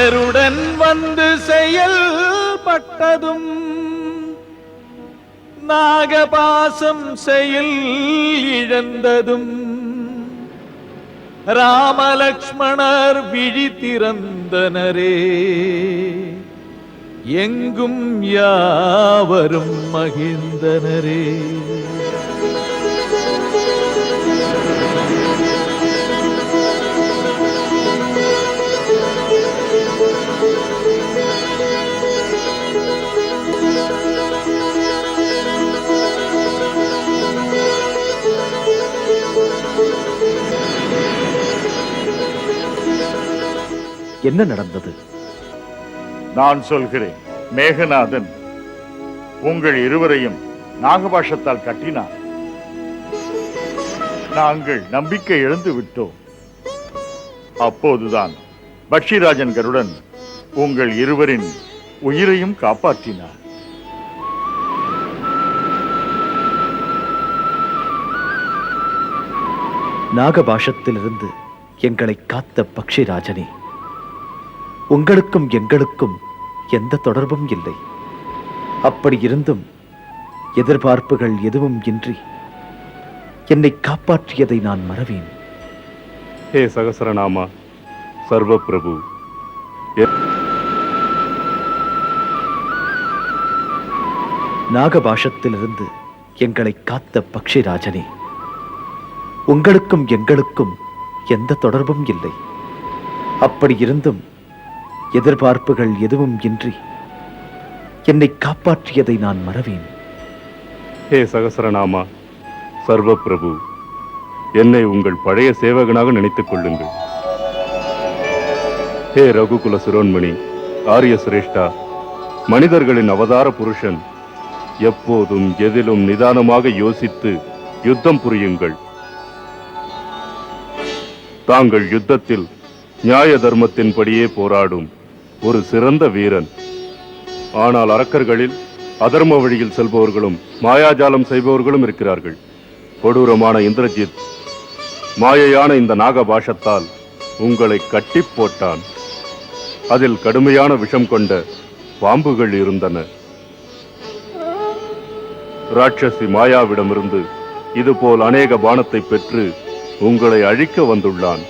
கருடன் வந்து செயல்பட்டதும் நாகபாசம் செயல் இழந்ததும் ராமலக்ஷ்மணர் விழி திறந்தனரே. எங்கும் யாவரும் மகிழ்ந்தனரே. என்ன நடந்தது? நான் சொல்கிறேன் மேகநாதன் உங்கள் இருவரையும் நாகபாஷத்தால் கட்டினார். நாங்கள் நம்பிக்கை இழந்து விட்டோம். அப்போதுதான் பக்ஷிராஜன் கருடன் உங்கள் இருவரின் உயிரையும் காப்பாற்றினார். நாகபாஷத்திலிருந்து எங்களை காத்த பக்ஷிராஜனே உங்களுக்கும் எங்களுக்கும் எந்த தொடர்பும் இல்லை. அப்படி இருந்தும் எதிர்பார்ப்புகள் எதுவும் இன்றி என்னை காப்பாற்றியதை நான் மறவேன். ஹே சகசரநாமா சர்வ பிரபு நாகபாஷத்திலிருந்து எங்களை காத்த பக்ஷிராஜனே உங்களுக்கும் எங்களுக்கும் எந்த தொடர்பும் இல்லை. அப்படி இருந்தும் எதிர்பார்ப்புகள் எதுவும் இன்றி என்னை காப்பாற்றியதை நான் மறவேன். ஹே சகசரநாமா சர்வ பிரபு என்னை உங்கள் பழைய சேவகனாக நினைத்துக் கொள்ளுங்கள். ஹே ரகுகுல சிரோன்மணி ஆரிய சிரேஷ்டா மனிதர்களின் அவதார புருஷன் எப்போதும் எதிலும் நிதானமாக யோசித்து யுத்தம் புரியுங்கள். தாங்கள் யுத்தத்தில் நியாய தர்மத்தின்படியே போராடும். ஒரு சிறந்த வீரன். ஆனால் அரக்கர்களில் அதர்ம வழியில் செல்பவர்களும் மாயாஜாலம் செய்பவர்களும் இருக்கிறார்கள். கொடூரமான இந்திரஜித் மாயையான இந்த நாகபாஷத்தால் உங்களை கட்டி போட்டான். அதில் கடுமையான விஷம் கொண்ட பாம்புகள் இருந்தன. ராட்சசி மாயாவிடமிருந்து இதுபோல் அநேக பானத்தை பெற்று உங்களை அழிக்க வந்துள்ளான்.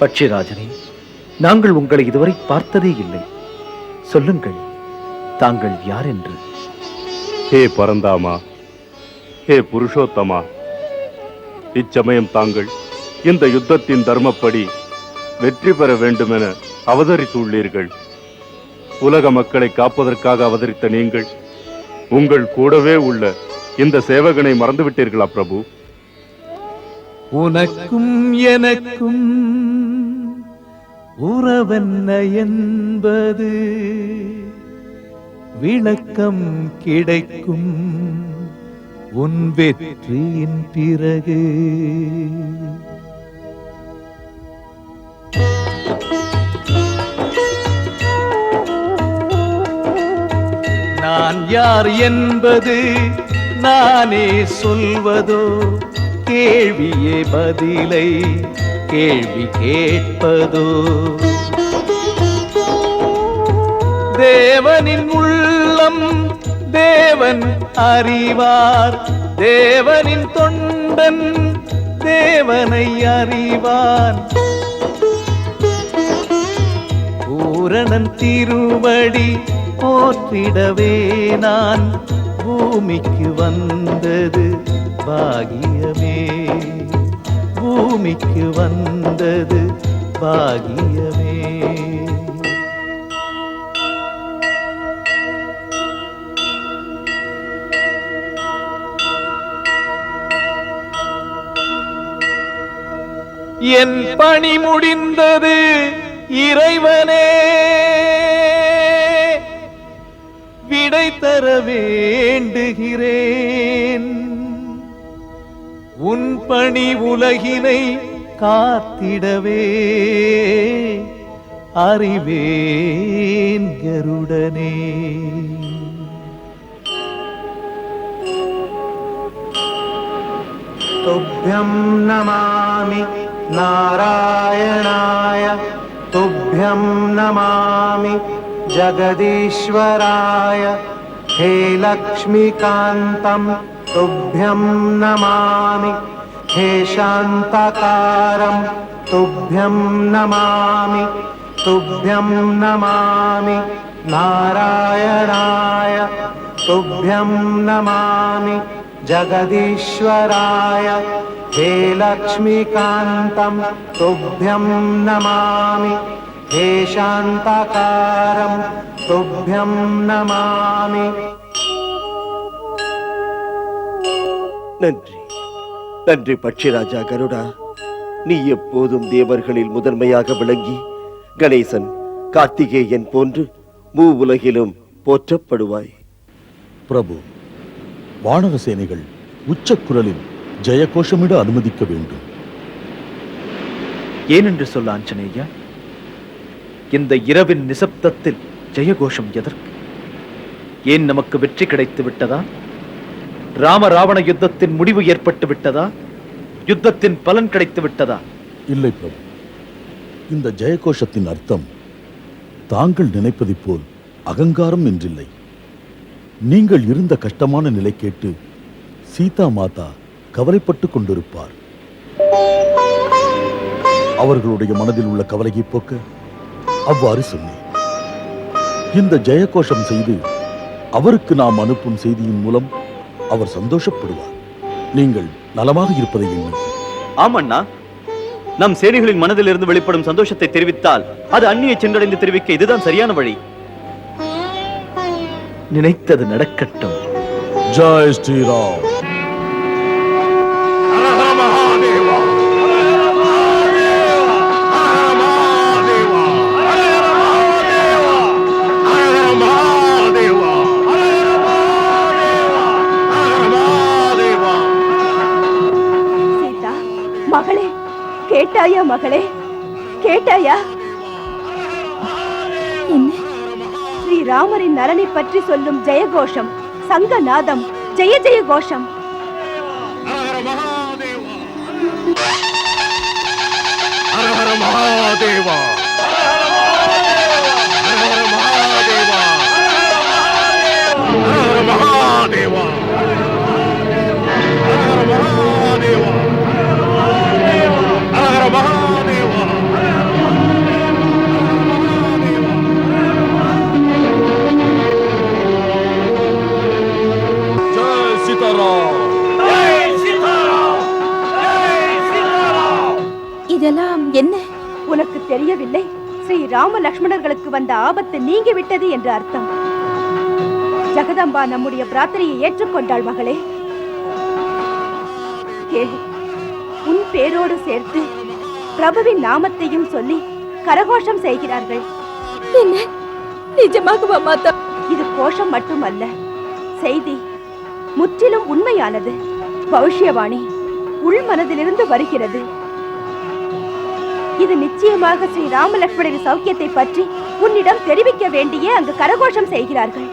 பட்சிராஜனே நாங்கள் உங்களை இதுவரை பார்த்ததே இல்லை. சொல்லுங்கள் தாங்கள் யார் என்று ஹே பரந்தாமா ஹே புருஷோத்தமா இச்சமயம் தாங்கள் இந்த யுத்தத்தின் தர்மப்படி வெற்றி பெற வேண்டுமென அவதரித்துள்ளீர்கள். உலக மக்களை காப்பதற்காக அவதரித்த நீங்கள் உங்கள் கூடவே உள்ள இந்த சேவகனை மறந்து விட்டீர்களா பிரபு? உனக்கும் எனக்கும் உறவென்ன என்பது? விளக்கம் கிடைக்கும் உன் வெற்றியின் பிறகு. நான் யார் என்பது நானே சொல்வதோ? கேள்வியே பதிலை கேள்வி கேட்பதோ? தேவனின் உள்ளம் தேவன் அறிவார். தேவனின் தொண்டன் தேவனை அறிவான். பூரணன் திருவடி போற்றிடவே நான். பூமிக்கு வந்தது பாகியமே. பூமிக்கு வந்தது பாகியமே. என் பணி முடிந்தது இறைவனே. விடை தர வேண்டுகிறேன். உன் பணி உலகினை காத்திடவே அறிவேன் கருடனே तुभ्यं नमामि नारायणाय तुभ्यं नमामि जगदीश्वराय हे लक्ष्मीकान्तं तुभ्यं नमामि। हे शान्तकारं, तुभ्यं नमामि। तुभ्यं नमामि। नारायणाय, तुभ्यं नमामि। जगदीश्वराय, हे लक्ष्मीकान्तं, तुभ्यं नमामि। हे शान्तकारं, तुभ्यं नमामि। நன்றி. நன்றி பட்சிராஜா கருடா. நீ எப்போதும் தேவர்களில் முதன்மையாக விளங்கி கணேசன் கார்த்திகேயன் போன்று மூ உலகிலும் போற்றப்படுவாய். பிரபு வானர சேனைகள் உச்சக்குரலில் ஜெயகோஷமிட அனுமதிக்க வேண்டும். ஏனென்று சொல்ல ஆஞ்சநேயா இந்த இரவின் நிசப்தத்தில் ஜெயகோஷம் எதற்கு? ஏன் நமக்கு வெற்றி கிடைத்து விட்டதா? ராம ராவண யுத்தத்தின் முடிவு ஏற்பட்டு விட்டதா? யுத்தத்தின் பலன் கிடைத்து விட்டதா? இல்லை பிரபு. இந்த ஜெயகோஷத்தின் அர்த்தம் தாங்கள் நினைப்பதைப் போல் அகங்காரம் என்றில்லை நீங்கள் இருந்த கஷ்டமான நிலை கேட்டு சீதா மாதா கவலைப்பட்டுக் கொண்டிருப்பார். அவர்களுடைய மனதில் உள்ள கவலையை போக்க அவ்வாறு சொன்னேன். இந்த ஜெயகோஷம் செய்து அவருக்கு நாம் அனுப்பும் செய்தியின் மூலம் அவர் சந்தோஷப்படுவார். நீங்கள் நலமாக இருப்பதை எண்ணி. ஆமண்ணா. நம் சேனைகளின் மனதிலிருந்து வெளிப்படும் சந்தோஷத்தை தெரிவித்தால் அது அந்நியை சென்றடைந்து தெரிவிக்க இதுதான் சரியான வழி. நினைத்தது நடக்கட்டும். ஜெய் ஸ்ரீராம். கேட்டாயா மகளே? கேட்டாயா? ஸ்ரீ ஸ்ரீராமரின் நலனை பற்றி சொல்லும் ஜெயகோஷம் சங்கநாதம் ஜெய ஜெய கோஷம். ஜெய் உனக்கு தெரியவில்லை ஸ்ரீராம லக்ஷ்மணர்களுக்கு வந்த ஆபத்து நீங்கி விட்டது என்று அர்த்தம். ஜெகதம்பா நம்முடைய பிரார்த்தனையை ஏற்றுக்கொண்டாள் மகளே. கேள் உன் பேரோடு சேர்த்து பிரபுவின் நாமத்தையும் சொல்லி கரகோஷம் செய்கிறார்கள். என்ன? நிஜமாகவா மாதா? இது கோஷம் மட்டுமல்ல. செய்தி முற்றிலும் உண்மையானது. பவிஷ்யவாணி உள் மனதிலிருந்து வருகிறது. இது நிச்சயமாக ஸ்ரீ ராமலட்சுமணரின் சௌக்கியத்தை பற்றி உன்னிடம் தெரிவிக்க வேண்டியே அங்கு கரகோஷம் செய்கிறார்கள்.